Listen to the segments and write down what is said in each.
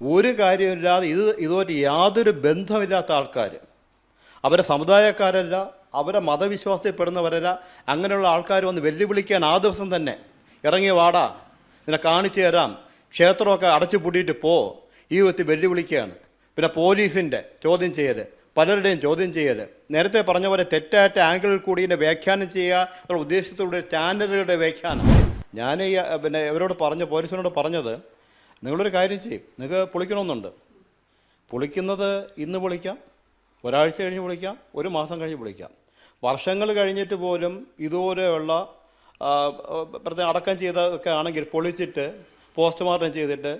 ഒരു കാര്യമില്ലാതെ ഇത് ഇതുമായിട്ട് യാതൊരു ബന്ധമില്ലാത്ത ആൾക്കാർ. അവരെ സമുദായക്കാരല്ല അവരെ മതവിശ്വാസത്തിൽപ്പെടുന്നവരല്ല അങ്ങനെയുള്ള ആൾക്കാർ വന്ന് വെല്ലുവിളിക്കാൻ ആ ദിവസം തന്നെ ഇറങ്ങി വാടാ നിന്നെ കാണിച്ചു തരാം ക്ഷേത്രമൊക്കെ അടച്ചു പൂട്ടിയിട്ട് പോ ഈ വ്യക്തി വെല്ലുവിളിക്കുകയാണ്. പിന്നെ പോലീസിന്റെ ചോദ്യം ചെയ്യൽ പലരുടെയും ചോദ്യം ചെയ്യൽ നേരത്തെ പറഞ്ഞ പോലെ തെറ്റായിട്ട് ആംഗിളിൽ കൂടി ഇതിനെ വ്യാഖ്യാനം ചെയ്യുക എന്നുള്ള ഉദ്ദേശത്തോടെ ചാനലുകളുടെ വ്യാഖ്യാനം. ഞാൻ ഈ പിന്നെ ഇവരോട് പറഞ്ഞു പോലീസിനോട് പറഞ്ഞത് നിങ്ങളൊരു കാര്യം ചെയ്യും. നിങ്ങൾക്ക് പൊളിക്കണമെന്നുണ്ട്. പൊളിക്കുന്നത് ഇന്ന് പൊളിക്കാം ഒരാഴ്ച കഴിഞ്ഞ് പൊളിക്കാം ഒരു മാസം കഴിഞ്ഞ് പൊളിക്കാം. വർഷങ്ങൾ കഴിഞ്ഞിട്ട് പോലും ഇതുപോലെയുള്ള പ്രത്യേകം അടക്കം ചെയ്തതൊക്കെ ആണെങ്കിൽ പൊളിച്ചിട്ട് പോസ്റ്റ്മോർട്ടം ചെയ്തിട്ട്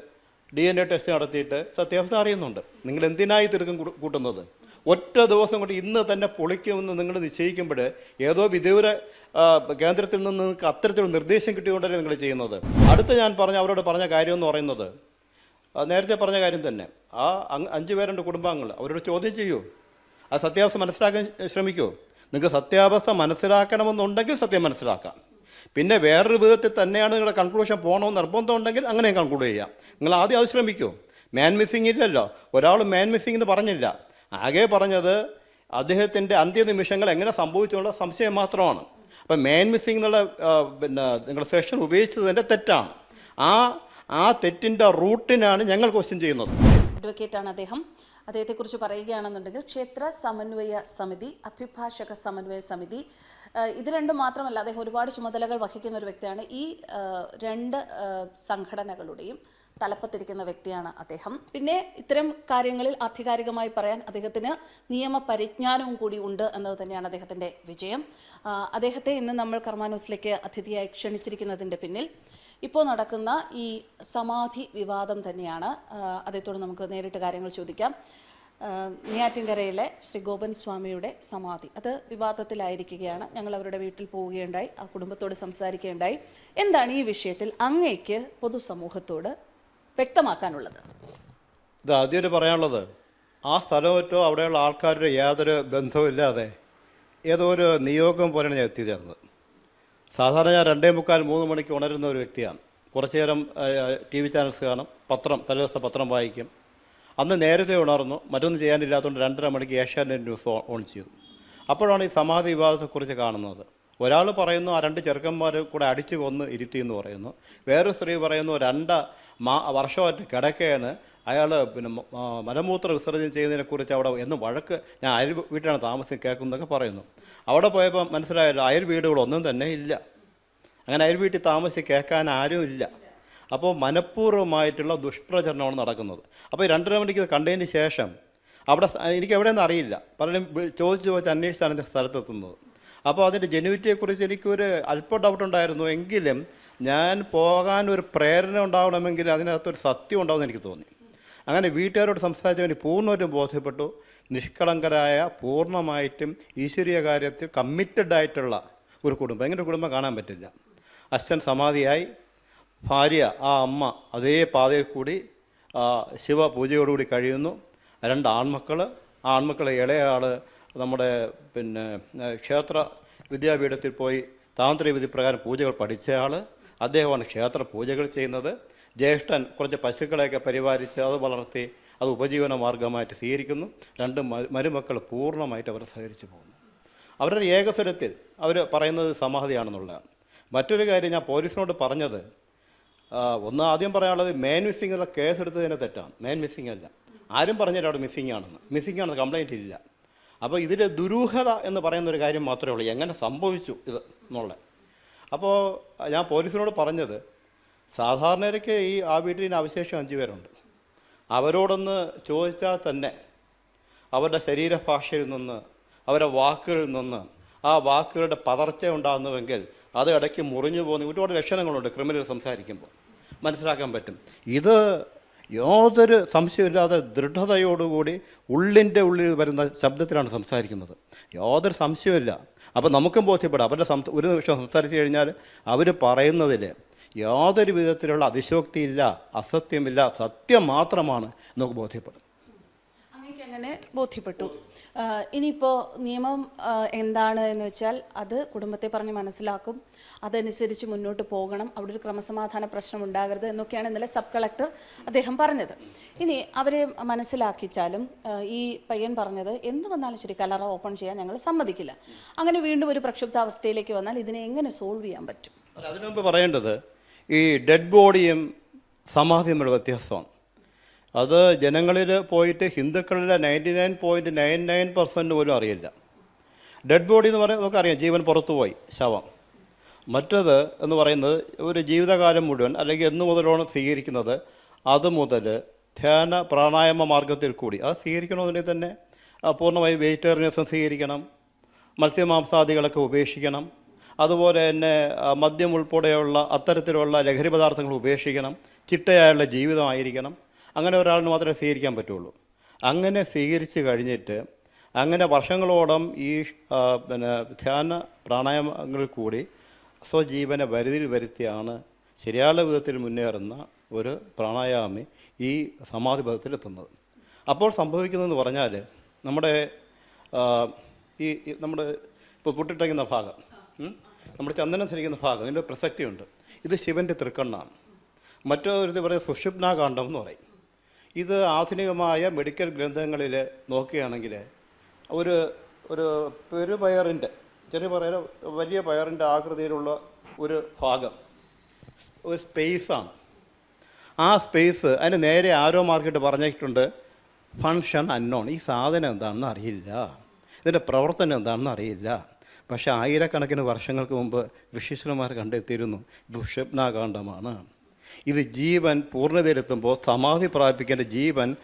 ഡി എൻ എ ടെസ്റ്റ് നടത്തിയിട്ട് സത്യാവസ്ഥ അറിയുന്നുണ്ട്. നിങ്ങൾ എന്തിനായി തിടുക്കം കൂട്ട- കൂട്ടുന്നത്? ഒറ്റ ദിവസം കൊണ്ട് ഇന്ന് തന്നെ പൊളിക്കുമെന്ന് നിങ്ങൾ നിശ്ചയിക്കുമ്പോൾ ഏതോ വിദൂര കേന്ദ്രത്തിൽ നിന്ന് നിങ്ങൾക്ക് അത്തരത്തിലുള്ള നിർദ്ദേശം കിട്ടിയുകൊണ്ടല്ലേ നിങ്ങൾ ചെയ്യുന്നത്? അടുത്ത ഞാൻ പറഞ്ഞ അവരോട് പറഞ്ഞ കാര്യം എന്ന് പറയുന്നത് നേരത്തെ പറഞ്ഞ കാര്യം തന്നെ. ആ അഞ്ച് പേരുണ്ട് കുടുംബാംഗങ്ങൾ. അവരോട് ചോദ്യം ചെയ്യൂ. ആ സത്യാവസ്ഥ മനസ്സിലാക്കാൻ ശ്രമിക്കൂ. നിങ്ങൾക്ക് സത്യാവസ്ഥ മനസ്സിലാക്കണമെന്നുണ്ടെങ്കിൽ സത്യം മനസ്സിലാക്കാം. പിന്നെ വേറൊരു വിധത്തിൽ തന്നെയാണ് നിങ്ങളുടെ കൺക്ലൂഷൻ പോകണമെന്ന് നിർബന്ധം ഉണ്ടെങ്കിൽ അങ്ങനെ കൺക്ലൂഡ് ചെയ്യാം. നിങ്ങൾ ആദ്യം അത് ശ്രമിക്കൂ. മാൻ മിസ്സിങ് ഇല്ലല്ലോ. ഒരാൾ മാൻ മിസ്സിംഗ് എന്ന് പറഞ്ഞില്ല. ആകെ പറഞ്ഞത് അദ്ദേഹത്തിന്റെ അന്ത്യനിമിഷങ്ങൾ എങ്ങനെ സംഭവിച്ചുള്ള സംശയം മാത്രമാണ്. അപ്പം മാൻ മിസ്സിംഗ് എന്നുള്ള പിന്നെ നിങ്ങൾ സെഷൻ ഉപയോഗിച്ചതിന്റെ തെറ്റാണ്. ആ ആ തെറ്റിന്റെ റൂട്ടിനാണ് ഞങ്ങൾ ക്വസ്റ്റ്യൻ ചെയ്യുന്നത്. അഡ്വക്കേറ്റാണ് അദ്ദേഹം. അദ്ദേഹത്തെക്കുറിച്ച് പറയുകയാണെന്നുണ്ടെങ്കിൽ ക്ഷേത്ര സമന്വയ സമിതി അഭിഭാഷക സമന്വയ സമിതി ഇത് രണ്ടും മാത്രമല്ല അദ്ദേഹം ഒരുപാട് ചുമതലകൾ വഹിക്കുന്ന ഒരു വ്യക്തിയാണ്. ഈ രണ്ട് സംഘടനകളുടെയും തലപ്പത്തിരിക്കുന്ന വ്യക്തിയാണ് അദ്ദേഹം. പിന്നെ ഇത്തരം കാര്യങ്ങളിൽ ആധികാരികമായി പറയാൻ അദ്ദേഹത്തിന് നിയമ പരിജ്ഞാനവും കൂടി ഉണ്ട് എന്നത് തന്നെയാണ് അദ്ദേഹത്തിന്റെ വിജയം. അദ്ദേഹത്തെ ഇന്ന് നമ്മൾ കർമാനൂസിലേക്ക് അതിഥിയായി ക്ഷണിച്ചിരിക്കുന്നതിന്റെ പിന്നിൽ ഇപ്പോൾ നടക്കുന്ന ഈ സമാധി വിവാദം തന്നെയാണ്. അദ്ദേഹത്തോട് നമുക്ക് നേരിട്ട് കാര്യങ്ങൾ ചോദിക്കാം. നെയ്യാറ്റിൻകരയിലെ ശ്രീ ഗോപൻ സ്വാമിയുടെ സമാധി. അത് വിവാദത്തിലായിരിക്കുകയാണ്. ഞങ്ങൾ അവരുടെ വീട്ടിൽ പോവുകയുണ്ടായി. ആ കുടുംബത്തോട് സംസാരിക്കുകയുണ്ടായി. എന്താണ് ഈ വിഷയത്തിൽ അങ്ങേക്ക് പൊതുസമൂഹത്തോട് വ്യക്തമാക്കാനുള്ളത്? ഇത് ആദ്യം പറയാനുള്ളത് ആ സ്ഥലമറ്റോ അവിടെയുള്ള ആൾക്കാരുടെ യാതൊരു ബന്ധവുമില്ലാതെ ഏതോ ഒരു നിയോഗം പോലെയാണ് ഞാൻ എത്തിച്ചേർന്നത് സാധാരണ ഞാൻ രണ്ടേ മുക്കാൽ മൂന്ന് മണിക്ക് ഉണരുന്ന ഒരു വ്യക്തിയാണ്. കുറച്ചു നേരം ടി വി ചാനൽസ് കാണും പത്രം തലേദിവസത്തെ പത്രം വായിക്കും. അന്ന് നേരത്തെ ഉണർന്നു മറ്റൊന്നും ചെയ്യാനില്ലാത്തതുകൊണ്ട് രണ്ടര മണിക്ക് ഏഷ്യാനെറ്റ് ന്യൂസ് ഓൺ ചെയ്തു. അപ്പോഴാണ് ഈ സമാധി വിവാദത്തെക്കുറിച്ച് കാണുന്നത്. ഒരാൾ പറയുന്നു ആ രണ്ട് ചെറുക്കന്മാർ കൂടെ അടിച്ചു കൊന്ന് ഇരുത്തി എന്ന് പറയുന്നു. വേറൊരു സ്ത്രീ പറയുന്നു രണ്ട് മാ വർഷമായിട്ട് കിടക്കയാണ് അയാൾ പിന്നെ മലമൂത്ര വിസർജനം ചെയ്യുന്നതിനെക്കുറിച്ച് അവിടെ എന്ന് വഴക്ക് ഞാൻ അയൽ വീട്ടിലാണ് താമസം കേൾക്കുന്നതൊക്കെ പറയുന്നു. അവിടെ പോയപ്പോൾ മനസ്സിലായല്ലോ അയൽ വീടുകളൊന്നും തന്നെ ഇല്ല. അങ്ങനെ അയൽ വീട്ടിൽ താമസിച്ച് കേൾക്കാൻ ആരും ഇല്ല അപ്പോൾ മനഃപൂർവമായിട്ടുള്ള ദുഷ്പ്രചരണമാണ് നടക്കുന്നത്. അപ്പോൾ രണ്ടര മണിക്ക് കണ്ടതിന് ശേഷം അവിടെ എനിക്ക് എവിടെയെന്ന് അറിയില്ല. പലരും ചോദിച്ച് ചോദിച്ച് അന്വേഷിച്ചാണ് എന്റെ സ്ഥലത്തെത്തുന്നത്. അപ്പോൾ അതിന്റെ ജനുവിറ്റിയെക്കുറിച്ച് എനിക്കൊരു അല്പം ഡൗട്ട് ഉണ്ടായിരുന്നു. എങ്കിലും ഞാൻ പോകാൻ ഒരു പ്രേരണ ഉണ്ടാവണമെങ്കിൽ അതിനകത്തൊരു സത്യം ഉണ്ടാവുമെന്ന് എനിക്ക് തോന്നി. അങ്ങനെ വീട്ടുകാരോട് സംസാരിച്ചവന് പൂർണമായിട്ടും ബോധ്യപ്പെട്ടു. നിഷ്കളങ്കരായ പൂർണമായിട്ടും ഈശ്വരീയ കാര്യത്തിൽ കമ്മിറ്റഡ് ആയിട്ടുള്ള ഒരു കുടുംബം. എങ്ങനെ കുടുംബം കാണാൻ പറ്റില്ല. അച്ഛൻ സമാധിയായി. ഭാര്യ ആ അമ്മ അതേ പാതയിൽ കൂടി ശിവപൂജയോടുകൂടി കഴിയുന്നു. രണ്ട് ആൺമക്കൾ ആ ആൺമക്കൾ ഇളയാൾ നമ്മുടെ പിന്നെ ക്ഷേത്ര വിദ്യാപീഠത്തിൽ പോയി താന്ത്രിക വിധി പ്രകാരം പൂജകൾ പഠിച്ചയാൾ അദ്ദേഹമാണ് ക്ഷേത്ര പൂജകൾ ചെയ്യുന്നത്. ജ്യേഷ്ഠൻ കുറച്ച് പശുക്കളെയൊക്കെ പരിപാലിച്ച് അത് വളർത്തി അത് ഉപജീവന മാർഗമായിട്ട് സ്വീകരിക്കുന്നു. രണ്ട് മരുമക്കൾ പൂർണമായിട്ട് അവരെ സഹകരിച്ചു പോകുന്നു. അവരുടെ ഏകസ്വരത്തിൽ അവർ പറയുന്നത് സമാധിയാണെന്നുള്ളതാണ്. മറ്റൊരു കാര്യം ഞാൻ പോലീസിനോട് പറഞ്ഞത്. ഒന്ന് ആദ്യം പറയാനുള്ളത് മേൻ മിസ്സിംഗ് എന്നുള്ള കേസ് എടുത്തതിന് തെറ്റാണ്. മേൻ മിസ്സിംഗ് അല്ല. ആരും പറഞ്ഞില്ല അവിടെ മിസ്സിംഗ് ആണെന്ന്. മിസ്സിംഗ് ആണെന്ന് കംപ്ലൈന്റ് ഇല്ല. അപ്പോൾ ഇതിൽ ദുരൂഹത എന്ന് പറയുന്ന ഒരു കാര്യം മാത്രമേ ഉള്ളൂ. എങ്ങനെ സംഭവിച്ചു ഇത് എന്നുള്ളത്. അപ്പോൾ ഞാൻ പോലീസിനോട് പറഞ്ഞത് സാധാരണയൊക്കെ ഈ ആ വീട്ടിൽ അവശേഷം അഞ്ച് പേരുണ്ട്. അവരോടൊന്ന് ചോദിച്ചാൽ തന്നെ അവരുടെ ശരീരഭാഷയിൽ നിന്ന് അവരുടെ വാക്കുകളിൽ നിന്ന് ആ വാക്കുകളുടെ പതർച്ച ഉണ്ടാകുന്നുവെങ്കിൽ അത് ഇടയ്ക്ക് മുറിഞ്ഞു പോകുന്ന. ഒരുപാട് ലക്ഷണങ്ങളുണ്ട് ക്രിമിനൽ സംസാരിക്കുമ്പോൾ. മനസ്സിലാക്കാൻ പറ്റും. ഇത് യാതൊരു സംശയമില്ലാതെ ദൃഢതയോടുകൂടി ഉള്ളിന്റെ ഉള്ളിൽ വരുന്ന ശബ്ദത്തിലാണ് സംസാരിക്കുന്നത്. യാതൊരു സംശയമില്ല അപ്പോൾ നമുക്കും ബോധ്യപ്പെടാം. അവരുടെ സംസ ഒരു നിമിഷം സംസാരിച്ചു കഴിഞ്ഞാൽ അവർ പറയുന്നതിൽ യാതൊരു വിധത്തിലുള്ള അതിശോക്തിയില്ല അസത്യമില്ല സത്യം മാത്രമാണ് നമുക്ക് ബോധ്യപ്പെടും അങ്ങനെ ബോധ്യപ്പെട്ടു? ഇനിയിപ്പോൾ നിയമം എന്താണ് എന്ന് വെച്ചാൽ അത് കുടുംബത്തെ പറഞ്ഞ് മനസ്സിലാക്കും. അതനുസരിച്ച് മുന്നോട്ട് പോകണം. അവിടെ ഒരു ക്രമസമാധാന പ്രശ്നം ഉണ്ടാകരുത് എന്നൊക്കെയാണ് ഇന്നലെ സബ് കളക്ടർ അദ്ദേഹം പറഞ്ഞത്. ഇനി അവരെ മനസ്സിലാക്കിച്ചാലും ഈ പയ്യൻ പറഞ്ഞത് എന്ത് വന്നാലും ശരി കലറ ഓപ്പൺ ചെയ്യാൻ ഞങ്ങൾ സമ്മതിക്കില്ല. അങ്ങനെ വീണ്ടും ഒരു പ്രക്ഷുബ്ധാവസ്ഥയിലേക്ക് വന്നാൽ ഇതിനെ എങ്ങനെ സോൾവ് ചെയ്യാൻ പറ്റും? അല്ല, അതിനു മുമ്പ് പറയേണ്ടത് ഈ ഡെഡ് ബോഡിയും സമാധിയും വ്യത്യാസമാണ്. അത് ജനങ്ങളിൽ പോയിട്ട് ഹിന്ദുക്കളുടെ ninety nine point nine nine percent പോലും അറിയില്ല. ഡെഡ് ബോഡി എന്ന് പറയുന്നത് നമുക്കറിയാം ജീവൻ പുറത്തുപോയി ശവം. മറ്റത് എന്ന് പറയുന്നത് ഒരു ജീവിതകാലം മുഴുവൻ അല്ലെങ്കിൽ എന്ന് മുതലാണ് സ്വീകരിക്കുന്നത് അത് മുതൽ ധ്യാന പ്രാണായാമ മാർഗത്തിൽ കൂടി. അത് സ്വീകരിക്കണമെന്നുണ്ടെങ്കിൽ തന്നെ പൂർണമായും വെജിറ്റേറിയനിസം സ്വീകരിക്കണം മത്സ്യമാംസാദികളൊക്കെ ഉപേക്ഷിക്കണം അതുപോലെ തന്നെ മദ്യം ഉൾപ്പെടെയുള്ള അത്തരത്തിലുള്ള ലഹരി പദാർത്ഥങ്ങൾ ഉപേക്ഷിക്കണം ചിട്ടയായുള്ള ജീവിതമായിരിക്കണം. അങ്ങനെ ഒരാളിന് മാത്രമേ സ്വീകരിക്കാൻ പറ്റുള്ളൂ. അങ്ങനെ സ്വീകരിച്ച് കഴിഞ്ഞിട്ട് അങ്ങനെ വർഷങ്ങളോളം ഈ പിന്നെ ധ്യാന പ്രാണായാമങ്ങളിൽ കൂടി സ്വജീവനെ വരുതിയിൽ വരുത്തിയാണ് ശരിയായ വിധത്തിൽ മുന്നേറുന്ന ഒരു പ്രാണായാമി ഈ സമാധി പദത്തിലെത്തുന്നത് അപ്പോൾ സംഭവിക്കുന്നതെന്ന് പറഞ്ഞാൽ നമ്മുടെ ഈ ഈ നമ്മുടെ ഇപ്പോൾ പൊട്ടിട്ടിരിക്കുന്ന ഭാഗം നമ്മുടെ ചന്ദനം ധരിക്കുന്ന ഭാഗം ഇതിന്റെ പ്രസക്തിയുണ്ട്. ഇത് ശിവന്റെ തൃക്കണ്ണാണ്. മറ്റൊരു പറയുന്നത് സുഷുപ്നാകാന്ഡം എന്ന് പറയും. ഇത് ആധുനികമായ മെഡിക്കൽ ഗ്രന്ഥങ്ങളിൽ നോക്കുകയാണെങ്കിൽ ഒരു ഒരു പെരുപയറിന്റെ ചെറിയ പയർ വലിയ പയറിന്റെ ആകൃതിയിലുള്ള ഒരു ഭാഗം ഒരു സ്പേസാണ്. ആ സ്പേസ് അതിന് നേരെ ആരോ മാർക്കിട്ട് പറഞ്ഞിട്ടുണ്ട് ഫങ്ഷൻ അന്നോൺ ഈ സാധനം എന്താണെന്ന് അറിയില്ല. ഇതിന്റെ പ്രവർത്തനം എന്താണെന്ന് അറിയില്ല. പക്ഷേ ആയിരക്കണക്കിന് വർഷങ്ങൾക്ക് മുമ്പ് ഋഷീശ്വരന്മാർ കണ്ടെത്തിയിരുന്നു ദുഷപ്നാകാന്ഡമാണ് ഇത് ജീവൻ പൂർണതയിലെത്തുമ്പോൾ സമാധി പ്രാപിക്കേണ്ട ജീവൻ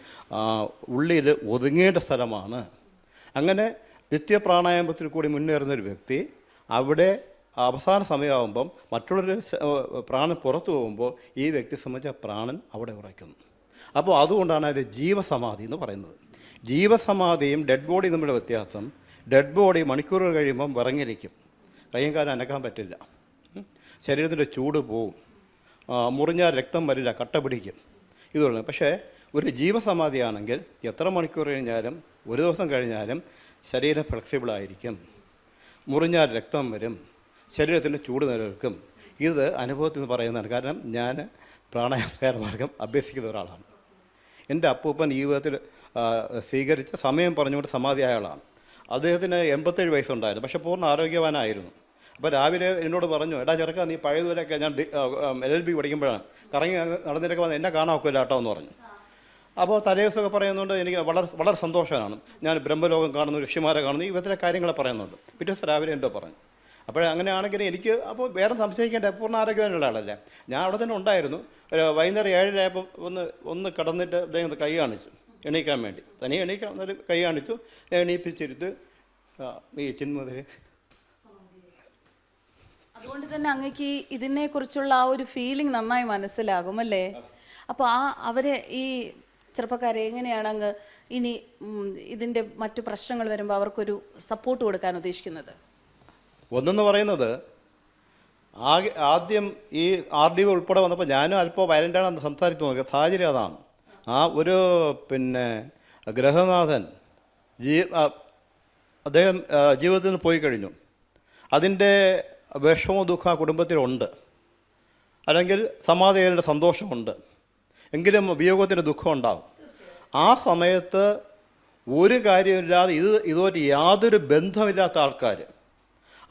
ഉള്ളിൽ ഒതുങ്ങേണ്ട സ്ഥലമാണ്. അങ്ങനെ നിത്യപ്രാണായാമത്തിൽ കൂടി മുന്നേറുന്ന ഒരു വ്യക്തി അവിടെ അവസാന സമയമാകുമ്പം മറ്റുള്ളൊരു പ്രാണൻ പുറത്തു പോകുമ്പോൾ ഈ വ്യക്തി സംബന്ധിച്ച പ്രാണൻ അവിടെ ഉറയ്ക്കുന്നു അപ്പോൾ അതുകൊണ്ടാണ് അതിന്റെ ജീവസമാധി എന്ന് പറയുന്നത്. ജീവസമാധിയും ഡെഡ് ബോഡി തമ്മിലുള്ള വ്യത്യാസം ഡെഡ് ബോഡി മണിക്കൂറുകൾ കഴിയുമ്പം വിറങ്ങിരിക്കും കയ്യും കാലം അനക്കാൻ പറ്റില്ല. ശരീരത്തിന്റെ ചൂട് പോവും. മുറിഞ്ഞാൽ രക്തം വരില്ല കട്ട പിടിക്കും. ഇതുള്ള പക്ഷേ ഒരു ജീവസമാധിയാണെങ്കിൽ എത്ര മണിക്കൂർ കഴിഞ്ഞാലും ഒരു ദിവസം കഴിഞ്ഞാലും ശരീരം ഫ്ലെക്സിബിൾ ആയിരിക്കും. മുറിഞ്ഞാൽ രക്തം വരും. ശരീരത്തിന്റെ ചൂട് നിലനിൽക്കും. ഇത് അനുഭവത്തിൽ നിന്ന് പറയുന്നതാണ്. കാരണം ഞാൻ പ്രാണായാമ മാർഗം അഭ്യസിക്കുന്ന ഒരാളാണ്. എന്റെ അപ്പൂപ്പൻ ഈ വിധത്തിൽ സ്വീകരിച്ച സമയം പറഞ്ഞുകൊണ്ട് സമാധിയായ ആളാണ്. അദ്ദേഹത്തിന് എൺപത്തേഴ് വയസ്സുണ്ടായിരുന്നു. പക്ഷേ പൂർണ ആരോഗ്യവാനായിരുന്നു. അപ്പോൾ രാവിലെ എന്നോട് പറഞ്ഞു എടാ ചെറുക്ക നീ പഴയതുവരെയൊക്കെ ഞാൻ എൽ എൽ ബി പഠിക്കുമ്പോഴാണ്. കറങ്ങി നടന്നിട്ടൊക്കെ വന്ന് എന്നെ കാണാൻ കേട്ടോ എന്ന് പറഞ്ഞു. അപ്പോൾ തലേദിവസമൊക്കെ പറയുന്നുണ്ട് എനിക്ക് വളരെ വളരെ സന്തോഷമാണ്. ഞാൻ ബ്രഹ്മലോകം കാണുന്നു ഋഷിമാരെ കാണുന്നു ഈ വിധത്തിലെ കാര്യങ്ങൾ പറയുന്നുണ്ട്. പിറ്റേ ദിവസം രാവിലെ എന്തോ പറഞ്ഞു. അപ്പോൾ അങ്ങനെയാണെങ്കിൽ എനിക്ക് അപ്പോൾ വേറെ സംശയിക്കേണ്ട പൂർണ ആരോഗ്യമുള്ള ആളല്ലേ. ഞാൻ അവിടെ തന്നെ ഉണ്ടായിരുന്നു. ഒരു വൈകുന്നേരം ഏഴരയായപ്പോൾ ഒന്ന് ഒന്ന് കടന്നിട്ട് അദ്ദേഹം കൈ കാണിച്ചു എണീക്കാൻ വേണ്ടി. തനിയെ എണീക്കാൻ കൈ കാണിച്ചു എണീപ്പിച്ചിരുത്ത് ഈ ചിന്മുതൽ അതുകൊണ്ട് തന്നെ അങ്ങക്ക് ഇതിനെ കുറിച്ചുള്ള ആ ഒരു ഫീലിംഗ് നന്നായി മനസ്സിലാകും അല്ലേ? അപ്പൊ ആ അവരെ ഈ ചെറുപ്പക്കാരെ എങ്ങനെയാണ് അങ്ങ് ഇനി ഇതിന്റെ മറ്റു പ്രശ്നങ്ങൾ വരുമ്പോൾ അവർക്കൊരു സപ്പോർട്ട് കൊടുക്കാൻ ഉദ്ദേശിക്കുന്നത്? ഒന്നെന്ന് പറയുന്നത് ആകെ ആദ്യം ഈ ആർ ഡി ഉൾപ്പെടെ വന്നപ്പോൾ ഞാനും അല്പം വയലന്റാണ് സംസാരിച്ചു നോക്കിയത് സാഹചര്യം അതാണ്. ആ ഒരു പിന്നെ ഗ്രഹനാഥൻ ജീ അദ്ദേഹം ജീവിതത്തിൽ നിന്ന് പോയി കഴിഞ്ഞു. അതിന്റെ വിഷമവും ദുഃഖം ആ കുടുംബത്തിലുണ്ട്. അല്ലെങ്കിൽ സമാധികളുടെ സന്തോഷമുണ്ട്. എങ്കിലും വിയോഗത്തിന്റെ ദുഃഖം ഉണ്ടാകും ആ സമയത്ത് ഒരു കാര്യമില്ലാതെ ഇത് ഇതുമായിട്ട് യാതൊരു ബന്ധമില്ലാത്ത ആൾക്കാർ.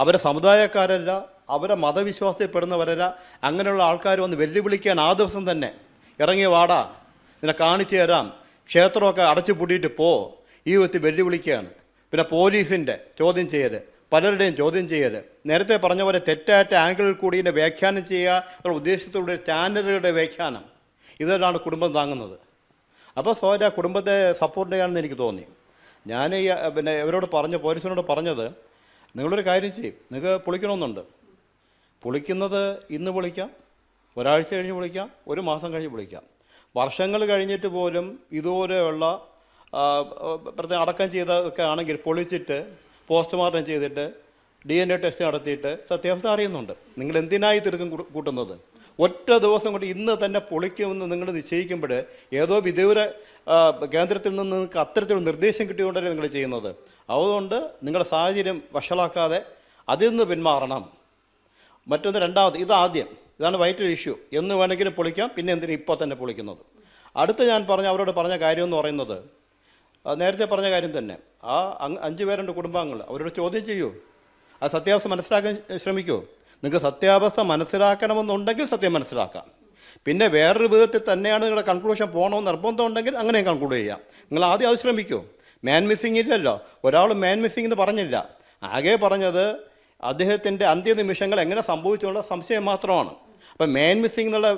അവരെ സമുദായക്കാരല്ല അവരെ മതവിശ്വാസത്തിൽപ്പെടുന്നവരല്ല അങ്ങനെയുള്ള ആൾക്കാർ വന്ന് വെല്ലുവിളിക്കാൻ ആ ദിവസം തന്നെ ഇറങ്ങി വാടാ നിന്നെ കാണിച്ചു തരാം ക്ഷേത്രമൊക്കെ അടച്ചു പൂട്ടിയിട്ട് പോ ഈ വ്യക്തി വെല്ലുവിളിക്കുകയാണ്. പിന്നെ പോലീസിന്റെ ചോദ്യം ചെയ്യൽ പലരുടെയും ചോദ്യം ചെയ്യൽ നേരത്തെ പറഞ്ഞ പോലെ തെറ്റാറ്റ ആംഗിളിൽ കൂടി ഇതിന്റെ വ്യാഖ്യാനം ചെയ്യുക എന്നുള്ള ഉദ്ദേശത്തോടെ ചാനലുകളുടെ വ്യാഖ്യാനം. ഇതെല്ലാം കുടുംബം താങ്ങുന്നത്. അപ്പോൾ സോര കുടുംബത്തെ സപ്പോർട്ട് ചെയ്യാമെന്ന് എനിക്ക് തോന്നി. ഞാൻ ഈ പിന്നെ ഇവരോട് പറഞ്ഞ പോലീസിനോട് പറഞ്ഞത് നിങ്ങളൊരു കാര്യം ചെയ്യും. നിങ്ങൾക്ക് പൊളിക്കണമെന്നുണ്ട്. പൊളിക്കുന്നത് ഇന്ന് പൊളിക്കാം ഒരാഴ്ച കഴിഞ്ഞ് പൊളിക്കാം ഒരു മാസം കഴിഞ്ഞ് പൊളിക്കാം. വർഷങ്ങൾ കഴിഞ്ഞിട്ട് പോലും ഇതുപോലെയുള്ള പ്രത്യേക അടക്കം ചെയ്തൊക്കെ ആണെങ്കിൽ പൊളിച്ചിട്ട് പോസ്റ്റ്മോർട്ടം ചെയ്തിട്ട് ഡി എൻ എ ടെസ്റ്റ് നടത്തിയിട്ട് സത്യാവസ്ഥ അറിയുന്നുണ്ട്. നിങ്ങൾ എന്തിനായി കൂട്ട- കൂട്ടുന്നത്? ഒറ്റ ദിവസം കൊണ്ട് ഇന്ന് തന്നെ പൊളിക്കുമെന്ന് നിങ്ങൾ നിശ്ചയിക്കുമ്പോൾ ഏതോ വിദൂര കേന്ദ്രത്തിൽ നിന്ന് നിങ്ങൾക്ക് അത്തരത്തിലുള്ള നിർദ്ദേശം കിട്ടിയുകൊണ്ടല്ലേ നിങ്ങൾ ചെയ്യുന്നത്. അതുകൊണ്ട് നിങ്ങളുടെ സാഹചര്യം വഷളാക്കാതെ അതിൽ നിന്ന് പിന്മാറണം. മറ്റൊന്ന് രണ്ടാമത് ഇതാദ്യം ഇതാണ് വൈറ്റ് ഇഷ്യൂ എന്ന് വേണമെങ്കിലും പൊളിക്കാം പിന്നെ എന്തിനും ഇപ്പോൾ തന്നെ പൊളിക്കുന്നത്? അടുത്ത ഞാൻ പറഞ്ഞ അവരോട് പറഞ്ഞ കാര്യം എന്ന് പറയുന്നത് നേരത്തെ പറഞ്ഞ കാര്യം തന്നെ. ആ അഞ്ച് പേരുണ്ട് കുടുംബാംഗങ്ങൾ. അവരോട് ചോദ്യം ചെയ്യൂ. ആ സത്യാവസ്ഥ മനസ്സിലാക്കാൻ ശ്രമിക്കൂ. നിങ്ങൾക്ക് സത്യാവസ്ഥ മനസ്സിലാക്കണമെന്നുണ്ടെങ്കിൽ സത്യം മനസ്സിലാക്കാം. പിന്നെ വേറൊരു വിധത്തിൽ തന്നെയാണ് നിങ്ങളുടെ കൺക്ലൂഷൻ പോകണമെന്ന് നിർബന്ധം ഉണ്ടെങ്കിൽ അങ്ങനെയും കൺക്ലൂഡ് ചെയ്യാം. നിങ്ങൾ ആദ്യം അത് ശ്രമിക്കൂ. മാൻ മിസ്സിങ് ഇല്ലല്ലോ. ഒരാൾ മാൻ മിസ്സിങ് എന്ന് പറഞ്ഞില്ല. ആകെ പറഞ്ഞത് അദ്ദേഹത്തിന്റെ അന്ത്യനിമിഷങ്ങൾ എങ്ങനെ സംഭവിച്ചുള്ള സംശയം മാത്രമാണ്. അപ്പം മാൻ മിസ്സിങ് എന്നുള്ള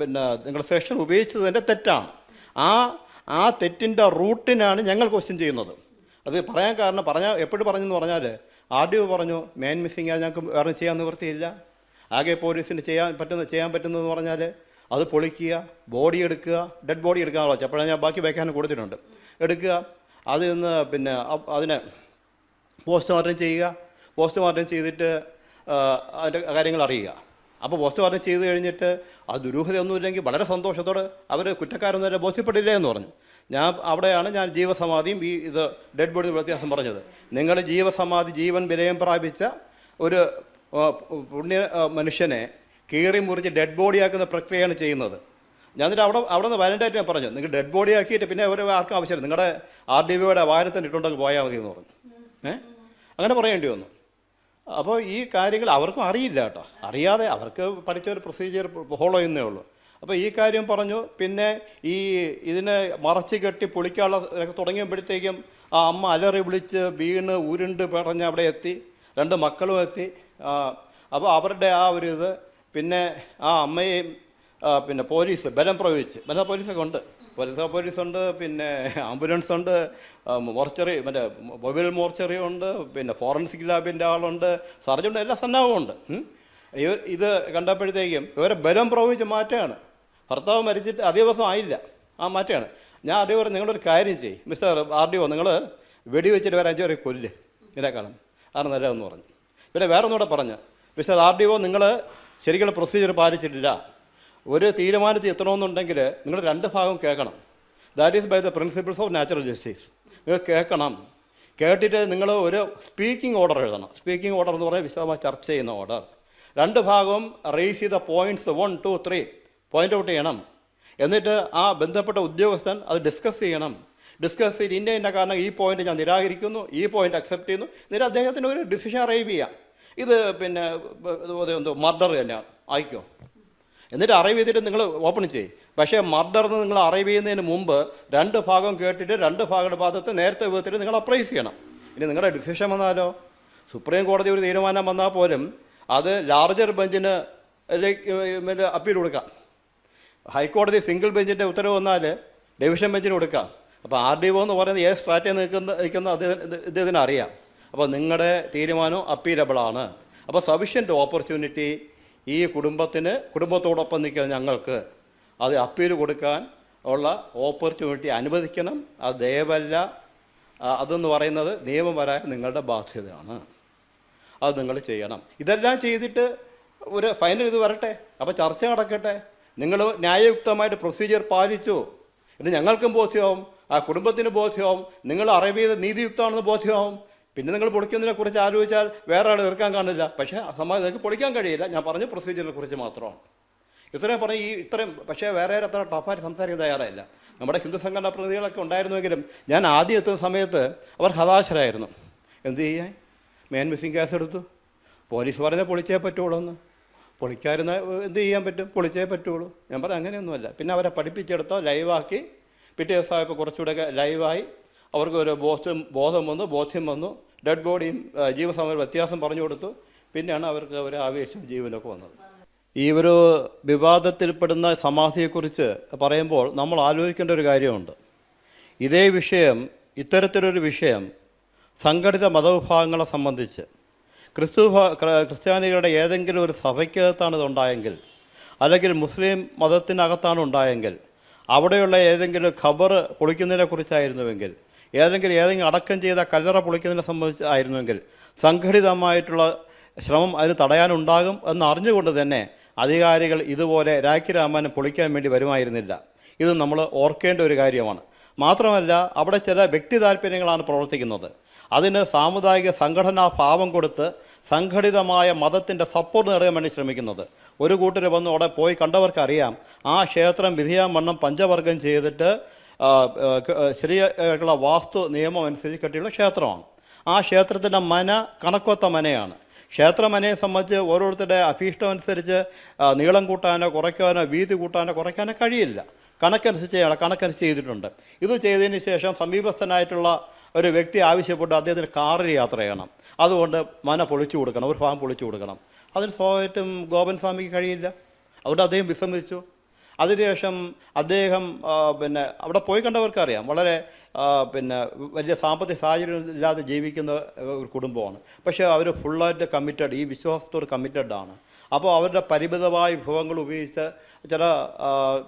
പിന്നെ നിങ്ങളുടെ സെഷൻ ഉപയോഗിച്ചതിന്റെ തെറ്റാണ്. ആ ആ തെറ്റിന്റെ റൂട്ടിനാണ് ഞങ്ങൾ ക്വസ്റ്റ്യൻ ചെയ്യുന്നത്. അത് പറയാൻ കാരണം പറഞ്ഞാൽ എപ്പോഴും പറഞ്ഞെന്ന് പറഞ്ഞാൽ ആദ്യം പറഞ്ഞു മാൻ മിസ്സിങ് ഞങ്ങൾക്ക് വേറെ ചെയ്യാൻ നിവൃത്തിയില്ല. ആകെ പോലീസിന് ചെയ്യാൻ പറ്റുന്ന ചെയ്യാൻ പറ്റുന്നതെന്ന് പറഞ്ഞാൽ അത് പൊളിക്കുക ബോഡി എടുക്കുക ഡെഡ് ബോഡി എടുക്കാനുള്ള അപ്പോഴാണ് ഞാൻ ബാക്കി വയ്ക്കാനും കൊടുത്തിട്ടുണ്ട്. എടുക്കുക അതിൽ നിന്ന് പിന്നെ അതിനെ പോസ്റ്റ്മോർട്ടം ചെയ്യുക. പോസ്റ്റ്മോർട്ടം ചെയ്തിട്ട് അതിന്റെ കാര്യങ്ങൾ അറിയുക. അപ്പോൾ പോസ്റ്റ്മോർട്ടം ചെയ്തു കഴിഞ്ഞിട്ട് ആ ദുരൂഹതയൊന്നുമില്ലെങ്കിൽ വളരെ സന്തോഷത്തോടെ അവർ കുറ്റക്കാരൊന്നുമല്ല ബോധ്യപ്പെടില്ല എന്ന് പറഞ്ഞു. ഞാൻ അവിടെയാണ് ഞാൻ ജീവസമാധിയും ഈ ഇത് ഡെഡ് ബോഡി വ്യത്യാസം പറഞ്ഞത്. നിങ്ങൾ ജീവസമാധി ജീവൻ വിലയം പ്രാപിച്ച ഒരു പുണ്യ മനുഷ്യനെ കീറി മുറിച്ച് ഡെഡ് ബോഡിയാക്കുന്ന പ്രക്രിയയാണ് ചെയ്യുന്നത്. ഞാൻ എന്നിട്ട് അവിടെ അവിടെ നിന്ന് വയലന്റായിട്ട് ഞാൻ പറഞ്ഞു നിങ്ങൾ ഡെഡ് ബോഡി ആക്കിയിട്ട് പിന്നെ ഒരു ആർക്കും ആവശ്യമില്ല. നിങ്ങളുടെ ആർ ഡി ബിയുടെ വാരത്തിന് ഇട്ടുണ്ടെങ്കിൽ പോയാൽ മതി എന്ന് പറഞ്ഞു. ഏ? അങ്ങനെ പറയേണ്ടി വന്നു. അപ്പോൾ ഈ കാര്യങ്ങൾ അവർക്കും അറിയില്ല കേട്ടോ. അറിയാതെ അവർക്ക് പഠിച്ച ഒരു പ്രൊസീജിയർ ഫോളോ ചെയ്യുന്നേ ഉള്ളൂ. അപ്പോൾ ഈ കാര്യം പറഞ്ഞു പിന്നെ ഈ ഇതിനെ മറച്ച് കെട്ടി പൊളിക്കാനുള്ള തുടങ്ങിയപ്പോഴത്തേക്കും ആ അമ്മ അലറി വിളിച്ച് വീണ് ഉരുണ്ട് പറഞ്ഞ് അവിടെ എത്തി രണ്ട് മക്കളും എത്തി. അപ്പോൾ അവരുടെ ആ ഒരു ഇത് പിന്നെ ആ അമ്മയെയും പിന്നെ പോലീസ് ബലം പ്രയോഗിച്ച്. ബലം പോലീസൊക്കെ ഉണ്ട്. പോലീസ് ഉണ്ട് പിന്നെ ആംബുലൻസ് ഉണ്ട് മോർച്ചറി മറ്റേ മൊബൈൽ മോർച്ചറി ഉണ്ട് പിന്നെ ഫോറൻസിക് ലാബിന്റെ ആളുണ്ട് സർജുണ്ട് എല്ലാ സന്നാഹവും ഉണ്ട്. ഇത് കണ്ടപ്പോഴത്തേക്കും ഇവരെ ബലം പ്രവഹിച്ച് മാറ്റുകയാണ് ഭർത്താവ് മരിച്ചിട്ട് അതേ ദിവസം ആയില്ല. ആ മാറ്റുകയാണ് ഞാൻ അതേ പറഞ്ഞു നിങ്ങളൊരു കാര്യം ചെയ്യും. മിസ്റ്റർ ആർ ഡി ഒ നിങ്ങൾ വെടിവെച്ചിട്ട് വരെ അഞ്ചു വരെ കൊല്ല്. ഇതിനേക്കാളും ആണ് നല്ലതെന്ന് പറഞ്ഞു. പിന്നെ വേറെ ഒന്നുകൂടെ പറഞ്ഞു. മിസ്റ്റർ ആർ ഡി ഒ നിങ്ങൾ ശരിക്കുള്ള പ്രൊസീജിയർ പാലിച്ചിട്ടില്ല. ഒരു തീരുമാനത്തിൽ എത്തണമെന്നുണ്ടെങ്കിൽ നിങ്ങൾ രണ്ട് ഭാഗം കേൾക്കണം. That is by the principles of natural justice നിങ്ങൾ കേൾക്കണം. കേട്ടിട്ട് നിങ്ങൾ ഒരു സ്പീക്കിംഗ് ഓർഡർ എഴുതണം. സ്പീക്കിംഗ് ഓർഡർ എന്ന് പറഞ്ഞാൽ വിശദമായി ചർച്ച ചെയ്യുന്ന ഓർഡർ രണ്ട് ഭാഗവും റേസ് ചെയ്ത points one two three point out ചെയ്യണം. എന്നിട്ട് ആ ബന്ധപ്പെട്ട ഉദ്യോഗസ്ഥൻ അത് ഡിസ്കസ് ചെയ്യണം. ഡിസ്കസ് ചെയ്ത് ഇന്ന ഇന്ന കാരണം ഈ പോയിന്റ് ഞാൻ നിരാകരിക്കുന്നു ഈ പോയിന്റ് അക്സെപ്റ്റ് ചെയ്യുന്നു. എന്നിട്ട് അദ്ദേഹത്തിന് ഒരു ഡിസിഷൻ അറൈവ് ചെയ്യാം. ഇത് പിന്നെ എന്തോ മർഡർ തന്നെയാണ്. ആയിക്കോ? എന്നിട്ട് അറൈവ് ചെയ്തിട്ട് നിങ്ങൾ ഓപ്പൺ ചെയ്യും. പക്ഷേ മർഡർ എന്ന് നിങ്ങൾ അറൈവ് ചെയ്യുന്നതിന് മുമ്പ് രണ്ട് ഭാഗം കേട്ടിട്ട് രണ്ട് ഭാഗങ്ങളുടെ ഭാഗത്ത് നേരത്തെ വിധത്തിൽ നിങ്ങൾ അപ്രൈസ് ചെയ്യണം. ഇനി നിങ്ങളുടെ ഡിസിഷൻ വന്നാലോ? സുപ്രീം കോടതി ഒരു തീരുമാനം വന്നാൽ പോലും അത് ലാർജർ ബെഞ്ചിന് അപ്പീൽ കൊടുക്കാം. ഹൈക്കോടതി സിംഗിൾ ബെഞ്ചിന്റെ ഉത്തരവ് വന്നാൽ ഡിവിഷൻ ബെഞ്ചിന് കൊടുക്കാം. അപ്പോൾ ആർ ഡി ഒ എന്ന് പറയുന്നത് ഏത് സ്ട്രാറ്റജി നിൽക്കുന്ന നിൽക്കുന്ന അദ്ദേഹത്തിന് അറിയാം. അപ്പോൾ നിങ്ങളുടെ തീരുമാനം അപ്പീലബിളാണ് അപ്പോൾ സഫിഷ്യന്റ് ഓപ്പർച്യൂണിറ്റി ഈ കുടുംബത്തിന് കുടുംബത്തോടൊപ്പം നിൽക്കുന്ന ഞങ്ങൾക്ക് അത് അപ്പീൽ കൊടുക്കാൻ ഉള്ള ഓപ്പർച്യൂണിറ്റി അനുവദിക്കണം. അത് ദയവല്ല. അതെന്ന് പറയുന്നത് നിയമപരമായ നിങ്ങളുടെ ബാധ്യതയാണ്. അത് നിങ്ങൾ ചെയ്യണം. ഇതെല്ലാം ചെയ്തിട്ട് ഒരു ഫൈനൽ ഇത് വരട്ടെ? അപ്പോൾ ചർച്ച നടക്കട്ടെ? നിങ്ങൾ ന്യായയുക്തമായിട്ട് പ്രൊസീജിയർ പാലിച്ചു. ഇത് ഞങ്ങൾക്കും ബോധ്യമാവും. ആ കുടുംബത്തിന് ബോധ്യമാവും. നിങ്ങൾ അറേബ്യ ചെയ്ത് നീതിയുക്തമാണെന്ന് ബോധ്യമാവും. പിന്നെ നിങ്ങൾ പൊളിക്കുന്നതിനെ കുറിച്ച് ആലോചിച്ചാൽ വേറെ ആൾ തീർക്കാൻ കാണില്ല. പക്ഷേ സമാജം നിങ്ങൾക്ക് പൊളിക്കാൻ കഴിയില്ല. ഞാൻ പറഞ്ഞ പ്രൊസീജിയറിനെ കുറിച്ച് മാത്രമാണ്. ഇത്രയും പറഞ്ഞ് ഈ ഇത്രയും പക്ഷേ വേറെ അത്ര ടഫായിട്ട് സംസാരിക്കാൻ തയ്യാറായില്ല. നമ്മുടെ ഹിന്ദു സംഘടനാ പ്രതികളൊക്കെ ഉണ്ടായിരുന്നുവെങ്കിലും ഞാൻ ആദ്യം എത്തുന്ന സമയത്ത് അവർ ഹതാശരായിരുന്നു എന്ത് ചെയ്യാൻ? മേൻ മിസ്സിങ് കേസ് എടുത്തു. പോലീസ് പറഞ്ഞ പൊളിച്ചേ പറ്റുള്ളൂ എന്ന്. പൊളിക്കാരുന്ന എന്ത് ചെയ്യാൻ പറ്റും? പൊളിച്ചേ പറ്റുള്ളൂ. ഞാൻ പറഞ്ഞു അങ്ങനെയൊന്നുമല്ല. പിന്നെ അവരെ പഠിപ്പിച്ചെടുത്തോ ലൈവാക്കി പിറ്റേ ദിവസമായപ്പോൾ കുറച്ചുകൂടെയൊക്കെ ലൈവായി അവർക്ക് ഒരു ബോധം ബോധം വന്നു ബോധ്യം വന്നു. ഡെഡ് ബോഡിയും ജീവസമയം വ്യത്യാസം പറഞ്ഞു കൊടുത്തു. പിന്നെയാണ് അവർക്ക് ഒരു ആവേശം ജീവനൊക്കെ വന്നത്. ഈ ഒരു വിവാദത്തിൽപ്പെടുന്ന സമാധിയെക്കുറിച്ച് പറയുമ്പോൾ നമ്മൾ ആലോചിക്കേണ്ട ഒരു കാര്യമുണ്ട്. ഇതേ വിഷയം ഇത്തരത്തിലൊരു വിഷയം സംഘടിത മതവിഭാഗങ്ങളെ സംബന്ധിച്ച് ക്രിസ്തു ക്രിസ്ത്യാനികളുടെ ഏതെങ്കിലും ഒരു സഭയ്ക്കകത്താണ് ഇതുണ്ടായെങ്കിൽ അല്ലെങ്കിൽ മുസ്ലിം മതത്തിനകത്താണ് ഉണ്ടായെങ്കിൽ അവിടെയുള്ള ഏതെങ്കിലും ഖബർ പൊളിക്കുന്നതിനെ കുറിച്ചായിരുന്നുവെങ്കിൽ ഏതെങ്കിലും ഏതെങ്കിലും അടക്കം ചെയ്ത കല്ലറ പൊളിക്കുന്നതിനെ സംബന്ധിച്ച് സംഘടിതമായിട്ടുള്ള ശ്രമം അതിന് തടയാനുണ്ടാകും എന്ന് അറിഞ്ഞുകൊണ്ട് തന്നെ അധികാരികൾ ഇതുപോലെ രാഖി രാമായണം പൊളിക്കാൻ വേണ്ടി വരുമായിരുന്നില്ല. ഇത് നമ്മൾ ഓർക്കേണ്ട ഒരു കാര്യമാണ്. മാത്രമല്ല അവിടെ ചില വ്യക്തി താല്പര്യങ്ങളാണ് പ്രവർത്തിക്കുന്നത്. അതിന് സാമുദായിക സംഘടനാ ഭാവം കൊടുത്ത് സംഘടിതമായ മതത്തിന്റെ സപ്പോർട്ട് നേടാൻ വേണ്ടി ശ്രമിക്കുന്നത്. ഒരു കൂട്ടർ വന്ന് അവിടെ പോയി കണ്ടവർക്കറിയാം ആ ക്ഷേത്രം വിധിയാമണ്ണം പഞ്ചവർഗം ചെയ്തിട്ട് ശരിയായിട്ടുള്ള വാസ്തു നിയമം അനുസരിച്ച് കെട്ടിയുള്ള ക്ഷേത്രമാണ്. ആ ക്ഷേത്രത്തിന്റെ മന കണക്കൊത്ത മനയാണ്. ക്ഷേത്രമനയെ സംബന്ധിച്ച് ഓരോരുത്തരുടെ അഭീഷ്ടം അനുസരിച്ച് നീളം കൂട്ടാനോ കുറയ്ക്കാനോ വീതി കൂട്ടാനോ കുറയ്ക്കാനോ കഴിയില്ല. കണക്കനുസരിച്ച് അയാൾ കണക്കനുസരിച്ച് ചെയ്തിട്ടുണ്ട്. ഇത് ചെയ്തതിന് ശേഷം സമീപസ്ഥനായിട്ടുള്ള ഒരു വ്യക്തി ആവശ്യപ്പെട്ട് അദ്ദേഹത്തിന് കാറിൽ യാത്ര ചെയ്യണം. അതുകൊണ്ട് മന പൊളിച്ചു കൊടുക്കണം ഒരു ഭാഗം പൊളിച്ചു കൊടുക്കണം. അതിന് സ്വാഭാവികമായിട്ടും ഗോപൻ സ്വാമിക്ക് കഴിയില്ല. അതുകൊണ്ട് അദ്ദേഹം വിസമ്മതിച്ചു. അതിനുശേഷം അദ്ദേഹം പിന്നെ അവിടെ പോയി കണ്ടവർക്കറിയാം. വളരെ പിന്നെ വലിയ സാമ്പത്തിക സാഹചര്യം ഇല്ലാതെ ജീവിക്കുന്ന ഒരു കുടുംബമാണ്. പക്ഷേ അവർ ഫുള്ളായിട്ട് കമ്മിറ്റഡ് ഈ വിശ്വാസത്തോട് കമ്മിറ്റഡ് ആണ്. അപ്പോൾ അവരുടെ പരിമിതമായ വിഭവങ്ങൾ ഉപയോഗിച്ച് ചില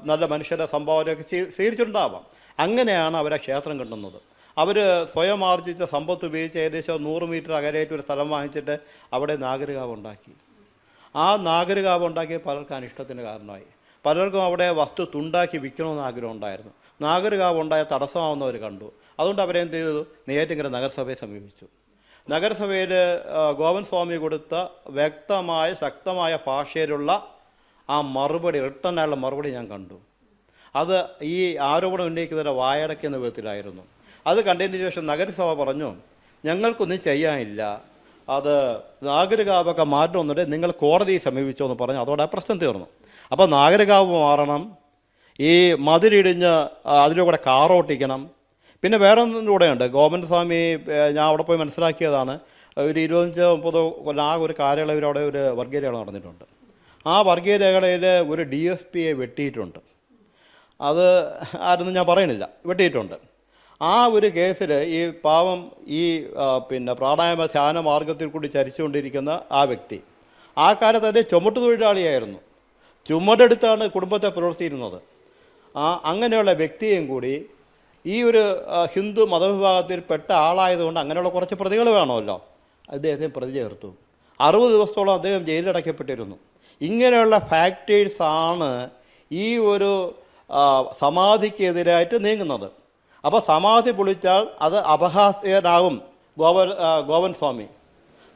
നല്ല മനുഷ്യരുടെ സംഭാവനയൊക്കെ സ്വീ- സ്വീകരിച്ചിട്ടുണ്ടാവാം. അങ്ങനെയാണ് അവരെ ക്ഷേത്രം കിട്ടുന്നത്. അവർ സ്വയം ആർജിച്ച സമ്പത്ത് ഉപയോഗിച്ച് ഏകദേശം നൂറ് മീറ്റർ അകലെയായിട്ട് ഒരു സ്ഥലം വാങ്ങിച്ചിട്ട് അവിടെ നാഗരികാവ് ഉണ്ടാക്കി ആ നാഗരികാവ് ഉണ്ടാക്കിയ പലർക്കും അനിഷ്ടത്തിന് കാരണമായി. പലർക്കും അവിടെ വസ്തു തുണ്ടാക്കി വിൽക്കണമെന്ന് ആഗ്രഹം ഉണ്ടായിരുന്നു നാഗരികാവ് ഉണ്ടായ തടസ്സമാവുന്നവർ കണ്ടു. അതുകൊണ്ട് അവരെന്ത് ചെയ്തു? നെയ്യാറ്റിങ്കര നഗരസഭയെ സമീപിച്ചു. നഗരസഭയിൽ ഗോവൻ സ്വാമി കൊടുത്ത വ്യക്തമായ ശക്തമായ ഭാഷയിലുള്ള ആ മറുപടി റിട്ടേൺ ആയുള്ള മറുപടി ഞാൻ കണ്ടു. അത് ഈ ആരോപണം ഉന്നയിക്കുന്നവരുടെ വായടയ്ക്കുന്ന വിധത്തിലായിരുന്നു. അത് കണ്ടതിന് ശേഷം നഗരസഭ പറഞ്ഞു ഞങ്ങൾക്കൊന്നും ചെയ്യാനില്ല. അത് നാഗരികാവൊക്കെ മാറ്റണമെന്നുണ്ടെങ്കിൽ നിങ്ങൾ കോടതിയെ സമീപിച്ചോ എന്ന് പറഞ്ഞു അതോടെ പ്രശ്നം തീർന്നു. അപ്പോൾ നാഗരികാവ് മാറണം ഈ മതിലിടിഞ്ഞ് കൂടെ കാറോട്ടിക്കണം പിന്നെ വേറെ ഒന്നും കൂടെയുണ്ട്. ഗോവിന്ദ സ്വാമി ഞാൻ അവിടെ പോയി മനസ്സിലാക്കിയതാണ്. ഒരു ഇരുപത്തഞ്ച് മുപ്പതോ കൊല്ലം ആ ഒരു കാലയളവിൽ അവിടെ ഒരു രേഖ നടന്നിട്ടുണ്ട്. ആ വർഗീയതകളിൽ ഒരു ഡി എസ് പിയെ വെട്ടിയിട്ടുണ്ട്. അത് ആരൊന്നും ഞാൻ പറയണില്ല വെട്ടിയിട്ടുണ്ട്. ആ ഒരു കേസിൽ ഈ പാവം ഈ പിന്നെ പ്രാണായാമ ധ്യാന മാർഗത്തിൽ കൂടി ചരിച്ചുകൊണ്ടിരിക്കുന്ന ആ വ്യക്തി. ആ കാലത്ത് അതേ ചുമട്ട് തൊഴിലാളിയായിരുന്നു. ചുമടെടുത്താണ് കുടുംബത്തെ പുലർത്തിയിരുന്നത്. ആ അങ്ങനെയുള്ള വ്യക്തിയും കൂടി ഈ ഒരു ഹിന്ദു മതവിഭാഗത്തിൽ പെട്ട ആളായതുകൊണ്ട് അങ്ങനെയുള്ള കുറച്ച് പ്രതികൾ വേണമല്ലോ. അദ്ദേഹത്തെ പ്രതി ചേർത്തു. അറുപത് ദിവസത്തോളം അദ്ദേഹം ജയിലിലടയ്ക്കപ്പെട്ടിരുന്നു. ഇങ്ങനെയുള്ള ഫാക്ടേഴ്സാണ് ഈ ഒരു സമാധിക്കെതിരായിട്ട് നീങ്ങുന്നത്. അപ്പോൾ സമാധി പൊളിച്ചാൽ അത് അപഹാസ്യനാകും ഗോവൻ ഗോവൻ സ്വാമി.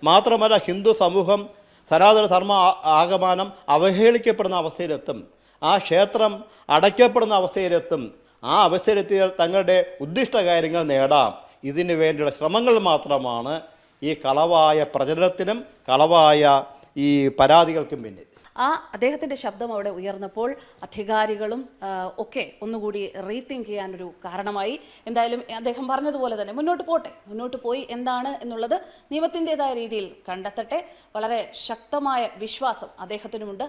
മാത്രമല്ല ഹിന്ദു സമൂഹം സനാതന ധർമ്മ ആഗമാനം അവഹേളിക്കപ്പെടുന്ന അവസ്ഥയിലെത്തും. ആ ക്ഷേത്രം അടയ്ക്കപ്പെടുന്ന അവസ്ഥയിലെത്തും. ആ അവസ്ഥയിലെത്തിയാൽ തങ്ങളുടെ ഉദ്ദിഷ്ട കാര്യങ്ങൾ നേടാം. ഇതിനു വേണ്ടിയുള്ള ശ്രമങ്ങൾ മാത്രമാണ് ഈ കളവായ പ്രചരണത്തിനും കളവായ ഈ പരാതികൾക്കും പിന്നിൽ. ആ അദ്ദേഹത്തിന്റെ ശബ്ദം അവിടെ ഉയർന്നപ്പോൾ അധികാരികളും ഒക്കെ ഒന്നുകൂടി റീതിങ്ക് ചെയ്യാനൊരു കാരണമായി. എന്തായാലും അദ്ദേഹം പറഞ്ഞതുപോലെ തന്നെ മുന്നോട്ട് പോട്ടെ മുന്നോട്ട് പോയി എന്താണ് എന്നുള്ളത് നിയമത്തിന്റെതായ രീതിയിൽ കണ്ടെത്തട്ടെ. വളരെ ശക്തമായ വിശ്വാസം അദ്ദേഹത്തിനുമുണ്ട്.